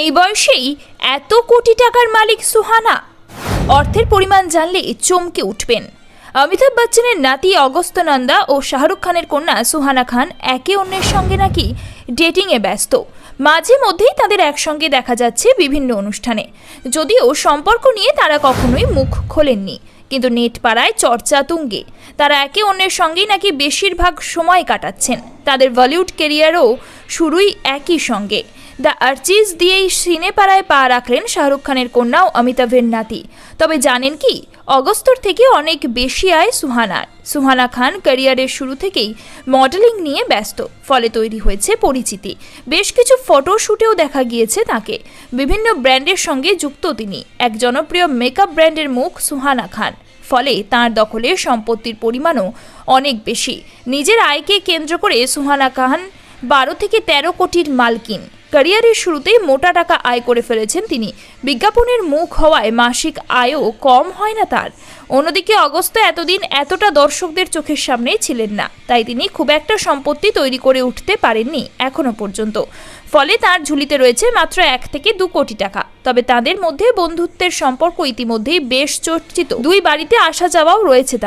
এই বয়সেই এত কোটি টাকার মালিক সুহানা। অর্থের পরিমাণ জানলে চমকে উঠবেন। অমিতাভ বচ্চনের নাতি অগস্ত নন্দা ও শাহরুখ খানের কন্যা সুহানা খান একে অন্যের সঙ্গে নাকি ডেটিংয়ে ব্যস্ত। মাঝে মধ্যেই তাদের একসঙ্গে দেখা যাচ্ছে বিভিন্ন অনুষ্ঠানে। যদিও সম্পর্ক নিয়ে তারা কখনোই মুখ খোলেননি, কিন্তু নেট পাড়ায় চর্চা তুঙ্গে। তারা একে অন্যের সঙ্গেই নাকি বেশিরভাগ সময় কাটাচ্ছেন। তাদের বলিউড কেরিয়ারও শুরুই একই সঙ্গে। দ্য আর্চিজ দিয়েই সিনেপাড়ায় পা রাখলেন শাহরুখ খানের কন্যা ও অমিতাভের নাতি। তবে জানেন কি অগস্তর থেকে অনেক বেশি আয় সুহানার। সুহানা খান ক্যারিয়ারের শুরু থেকেই মডেলিং নিয়ে ব্যস্ত, ফলে তৈরি হয়েছে পরিচিতি। বেশ কিছু ফটোশ্যুটেও দেখা গিয়েছে তাকে। বিভিন্ন ব্র্যান্ডের সঙ্গে যুক্ত তিনি, এক জনপ্রিয় মেকআপ ব্র্যান্ডের মুখ সুহানা খান। ফলে তার দখলে সম্পত্তির পরিমাণও অনেক বেশি। নিজের আয়কে কেন্দ্র করে সুহানা খান বারো থেকে তেরো কোটির মালকিন। ক্যারিয়ারের শুরুতেই মোটা টাকা আয় করে ফেলেছেন তিনি। বিজ্ঞাপনের মুখ হওয়ায় মাসিক আয়ও কম হয় না তার। অন্যদিকে অগস্ত এতদিন এতটা দর্শকদের চোখের সামনে ছিলেন না। তাই তিনি খুব একটা সম্পত্তি তৈরি করে উঠতে পারেননি এখনও পর্যন্ত। ফলে তার ঝুলিতে রয়েছে মাত্র এক থেকে দু কোটি টাকা। তবে তাদের মধ্যে বন্ধুত্বের সম্পর্ক ইতিমধ্যেই বেশ চর্চিত। দুই বাড়িতে আসা যাওয়াও রয়েছে তাদের।